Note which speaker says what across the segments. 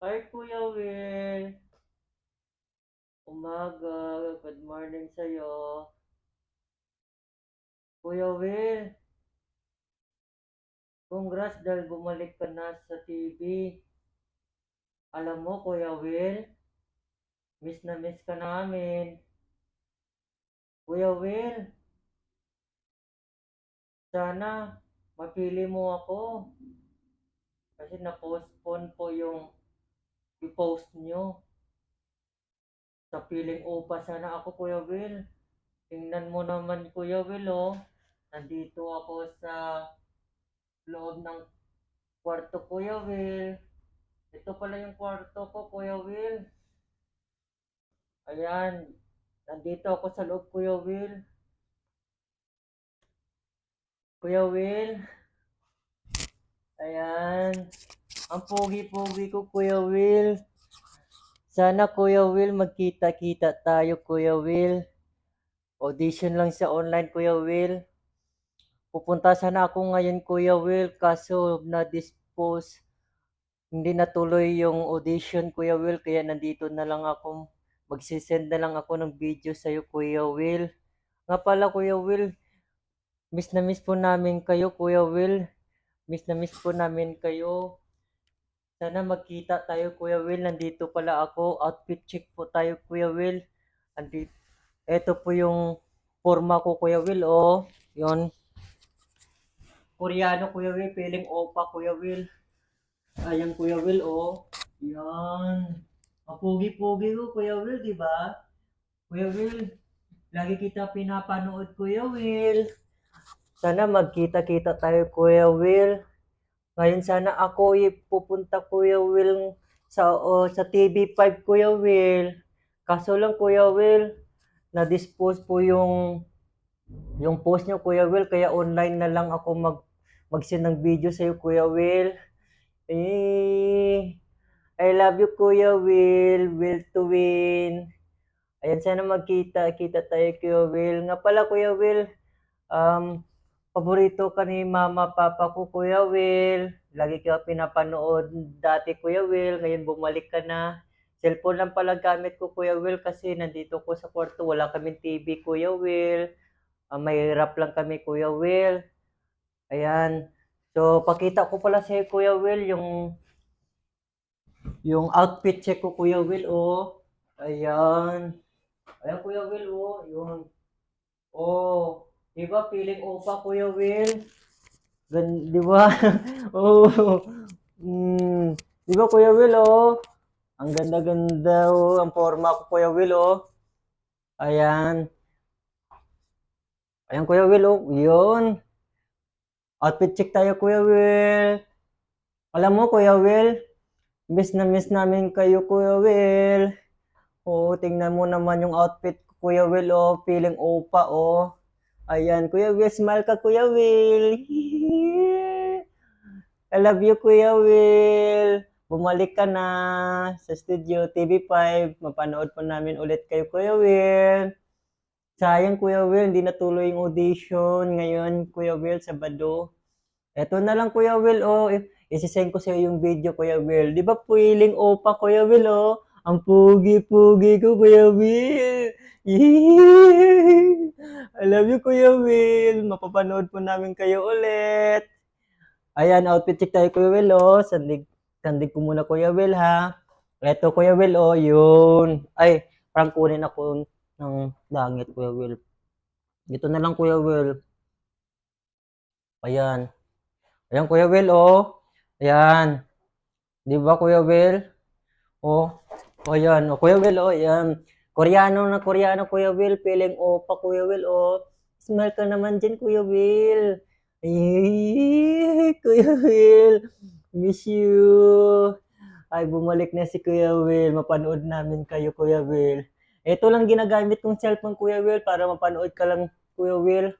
Speaker 1: Hi, Kuya Will. Umaga. Good morning sa'yo. Kuya Will, congrats dahil bumalik ka na sa TV. Alam mo, Kuya Will, miss na miss ka namin. Kuya Will, sana mapili mo ako. Kasi na-postpone po yung i-post nyo. Sa piling upa sana ako, Kuya Will. Tingnan mo naman, Kuya Will, oh. Nandito ako sa loob ng kwarto, Kuya Will. Ito pala yung kwarto ko, Kuya Will. Ayan. Nandito ako sa loob, Kuya Will. Kuya Will. Ayan. Ang pogi-pogi ko, Kuya Will. Sana, Kuya Will, magkita-kita tayo, Kuya Will. Audition lang sa online, Kuya Will. Pupunta sana ako ngayon, Kuya Will, kaso na-dispose. Hindi natuloy yung audition, Kuya Will, kaya nandito na lang ako. Magsisend na lang ako ng video sa'yo, Kuya Will. Nga pala, Kuya Will, miss na miss po namin kayo, Kuya Will. Miss na miss po namin kayo. Sana magkita tayo, Kuya Will. Nandito pala ako. Outfit check po tayo, Kuya Will. Andito. Ito po yung forma ko, Kuya Will, oh. Yon. Koreano, Kuya Will. Piling opa, Kuya Will. Ayan, Kuya Will, oh. Yan. Ang pogi-pogi ko, Kuya Will, di ba? Kuya Will, lagi kita pinapanood, Kuya Will. Sana magkita-kita tayo, Kuya Will. Ngayon sana ako ay pupunta, Kuya Will, sa, o, sa TV5, Kuya Will. Kaso lang, Kuya Will, na-dispose po yung yung post niyo, Kuya Will, kaya online na lang ako mag mag-send ng video sa'yo, Kuya Will. Eh, I love you, Kuya Will. Will to win. Ayan, sana magkita. Kita tayo, Kuya Will. Nga pala, Kuya Will, um, paborito ka ni Mama, Papa ko, Kuya Will. Lagi ka pinapanood dati, Kuya Will. Ngayon bumalik ka na. Cellphone lang pala gamit ko, Kuya Will, kasi nandito ko sa kwarto. Wala kaming TV, Kuya Will. Ah, mahirap lang kami, Kuya Will. Ayan. So, pakita ko pala sa Kuya Will yung yung outfit check ko, Kuya Will, oh. Ayan. Ayan, Kuya Will, oh. Yun. Oh. Di ba, feeling opa, Kuya Will? Gan, di ba? oh. Mm. Di ba, Kuya Will, oh? Ang ganda-ganda, oh. Ang forma ko, Kuya Will, oh. Ayan. Ayan, Kuya Will, oh. Yun. Outfit check tayo, Kuya Will. Alam mo, Kuya Will, miss na miss namin kayo, Kuya Will. Oo, tingnan mo naman yung outfit ko, Kuya Will, oh. Feeling opa, oh. Ayan, Kuya Will, smile ka, Kuya Will. I love you, Kuya Will. Bumalik ka na sa studio TV5. Mapanood po namin ulit kayo, Kuya Will. Sayang, Kuya Will, hindi natuloy yung audition. Ngayon, Kuya Will, Sabado. Eto na lang, Kuya Will, oh. Isisend ko sa'yo yung video, Kuya Will. Di ba feeling opa, Kuya Will, oh? Ang pugi-pugi ko, Kuya Will. I love you, Kuya Will. Mapapanood po namin kayo ulit. Ayan, outfit check tayo, Kuya Will, oh. Sandig, sandig ko muna, Kuya Will, ha. Eto, Kuya Will, oh, yun. Ay, parang kunin ako ng langit, Kuya Will. Dito na lang, Kuya Will. Ayan. Ayan, Kuya Will, oh. Ayan. Di ba, Kuya Will? Oh. O, ayan. O, Kuya Will, oh, ayan. Koreano na Koreano, Kuya Will. Piling opa, Kuya Will, oh. Smile ka naman dyan, Kuya Will. Ay, Kuya Will. Miss you. Ay, bumalik na si Kuya Will. Mapanood namin kayo, Kuya Will. Ito lang ginagamit kong cellphone, Kuya Will, para mapanood ka lang, Kuya Will.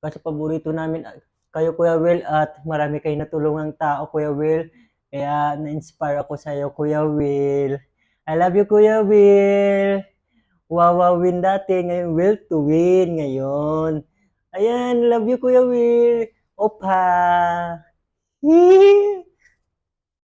Speaker 1: Kasi paborito namin ah, kayo, Kuya Will, at marami kayo natulungang tao, Kuya Will. Kaya na-inspire ako sa iyo, Kuya Will. I love you, Kuya Will. Wawa win dati, ngayon will to win ngayon. Ayan, love you, Kuya Will. Opa.